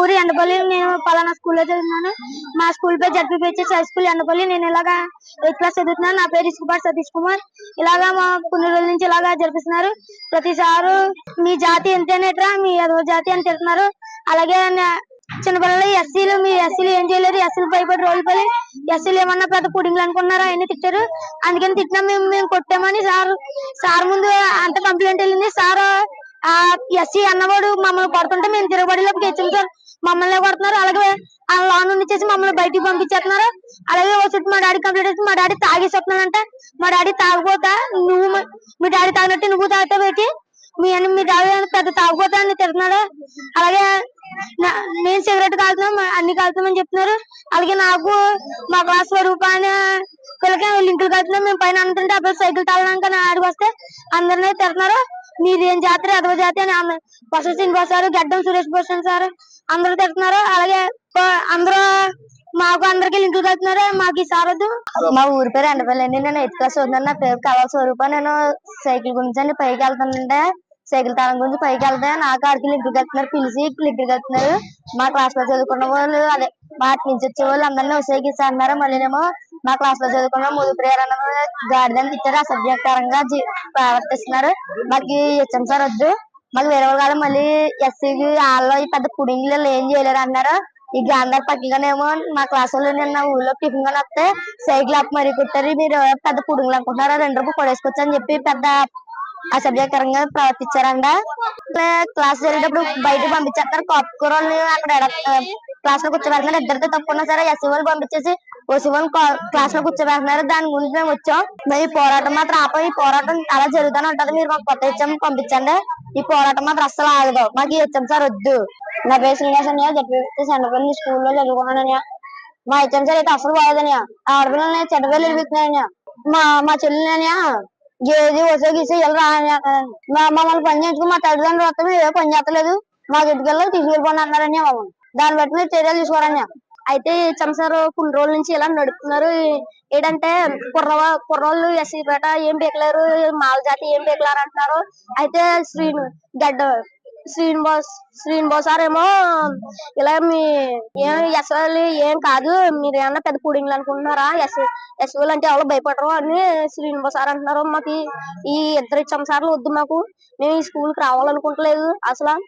ఊరు ఎండపల్లి నేను పలానా స్కూల్లో చదువుతున్నాను మా స్కూల్ పేరు జడ్పీపీహెచ్ఎస్ హై స్కూల్ ఎండపల్లి. నేను ఇలాగా ఎయిత్ క్లాస్ చదువుతున్నాను. నా పేరు ఇసుకుపాటి సతీష్ కుమార్. ఇలాగా మా కొన్ని రోజుల నుంచి ఇలాగా జరిపిస్తున్నారు. ప్రతిసారు మీ జాతి ఎంతేనేట్రా మీ ఎదవ జాతి అని తిడుతున్నారు. అలాగే చిన్నపిల్లలు ఎస్సీలు మీ ఎస్సీలు ఏం చేయలేరు. ఎస్సీలు భయపడి రోజులు పడి ఎస్సీలు ఏమన్నా పెద్ద పుడింగ్లు అనుకున్నారా? అవన్నీ తిట్టారు. అందుకని తిట్టినా మేము మేము కొట్టామని సార్ సార్ ముందు అంత కంప్లైంట్ వెళ్ళింది. సార్ ఆ ఎస్సీ అన్నవాడు మమ్మల్ని కొడుతుంటే మేము తిరగబడిలోకి తెచ్చాం సార్. మమ్మల్ని కొడుతున్నారు? అలాగే ఆ లోన్ నుండి చేసి మమ్మల్ని బయటికి పంపించేస్తున్నారు. అలాగే ఓ చుట్టూ మా డాడీ కంప్లీట్ చేసి మా డాడీ తాగేసేస్తున్నాడంటే. మా డాడీ తాగబోతా నువ్వు మీ డాడీ తాగినట్టు నువ్వు తాగితే పెట్టి మీ అన్న మీ డాడీ పెద్ద తాగబోతా అని తిరుగుతున్నాడు అలాగే నేను సిగరెట్ కాలుతున్నాం అన్ని కాలుతామని చెప్తున్నారు. అలాగే నాకు మా క్లాస్ స్వరూపాన్ని పిల్లకి లింకులు కడుతున్నాం మేము పైన అంటుంటే అప్పుడు సైకిల్ తాగడానికి అని ఆడికి వస్తే అందరినీ తిరుగుతున్నారు మీదేం జాతర అదవ జాతి అని అన్న- బసవ శ్రీనివాస్ సార్ గడ్డం సురేష్ భూషణ్ సార్ అందరూ తిడుతున్నారు. అలాగే అందరూ మాకు అందరికి లింకులు కడుతున్నారు మాకు ఈ సార్ మా ఊరి పేరు ఎండపల్లి అండి. నేను ఎయిత్ క్లాస్ చదువుతున్నాను నా పేరు కళా స్వరూప. నేను సైకిల్ గురించి అండి. పైకి వెళ్తానంటే సైకిల్ తాళం గురించి పైకి వెళ్తే నాకు ఆడికి లింక్ కడుతున్నారు పిలిచి లింక్ కడుతున్నారు మా క్లాస్లో చదువుకున్న వాళ్ళు అదే వాటి నుంచి వచ్చే వాళ్ళు అందరినీ ఉసేగిస్తా అన్నారు మళ్ళీనేమో మా క్లాస్లో చదువుకున్న ముందు ప్రేరణ అన్న ఇచ్చారు తిట్టారు అసభ్యకరంగా ప్రవర్తిస్తున్నారు. మాకు హెచ్ఎం సార్ వద్దు. మాకు వేరే వాళ్ళు మళ్ళీ ఎస్సీకి వాళ్ళు ఈ పెద్ద పుడింగ్లు ఏం చేయలేరు అన్నారు. ఈ గాంధార్ పక్కగానేమో మా క్లాస్లో నిన్న ఊళ్ళో టిఫిన్ కొని వస్తే సైకిల్ అప్ మరీ కుట్టారు. మీరు పెద్ద పుడుగులు అనుకుంటున్నారు? రెండు రూపాయలు కొడేసుకోవచ్చు అని చెప్పి పెద్ద అసభ్యకరంగా ప్రవర్తించారంట. క్లాస్ జరిగేటప్పుడు బయట పంపించేస్తారు. కాపు అక్కడ క్లాస్లో కూర్చోబెడుతున్నారు. ఇద్దరితో తప్పకుండా సరే ఎస్సీ పంపించేసి ఓసీ క్లాస్లో కూర్చోబెడుతున్నారు. దాని గురించి మేము వచ్చాం. మరి ఈ పోరాటం మాత్రం ఆపం. ఈ పోరాటం అలా జరుగుతూనే ఉంటది. మీరు మాకు కొత్త హెచ్ఎం పంపించండి. ఈ పోరాటం మాత్రం అస్సలు ఆగదు. మాకు ఈ హెచ్ఎం సార్ వద్దు. నా పేరు శ్రీనివాస్ అన్నయ్య. జడ్పీ సెంటర్పల్లి స్కూల్లో చదువుకున్నానయ్య మా హెచ్ఎం సార్ అయితే అసలు బాగోదన్నయ్య ఆడపిల్లల్ని చెడ్డవేలు వెళ్ళిపోతున్నాయన్నయ్య మా మా చెల్లెలన్నయ్య ఏది వసే గీసి వెళ్ళరా మా మమ్మల్ని పని చేయించుకుని మా తల్లిదండ్రులు వస్తే ఏ పని చేస్తలేదు. మా ఇంటికెళ్ళి తీసుకెళ్ళిపోండి అన్నారని మమ్మల్ని దాన్ని బట్టి మీరు చర్యలు తీసుకోవాలని అయితే చంసార్ కొన్ని రోజుల నుంచి ఇలా నడుపుతున్నారు. ఏంటంటే కుర్రవ కుర్రోళ్ళు ఎస్సీ పేట ఏం పీకలేరు మాల జాతి ఏం పీకలేరు అంటున్నారు. అయితే శ్రీను గడ్డ శ్రీనివాస్ శ్రీనివాస్ సార్ ఏమో ఇలా మీ ఏం ఎస్ఎల్ ఏం కాదు మీరు ఏమన్నా పెద్ద పుడింగ్లు అనుకుంటున్నారా? ఎస్ ఎస్ఎల్ అంటే ఎవరు భయపడరు అని శ్రీనివాస్ సార్ అంటున్నారు. మాకు ఈ- ఈ ఇద్దరు చంసార్లు వద్దు మాకు. మేము ఈ స్కూల్కి రావాలనుకుంటలేదు అసలు.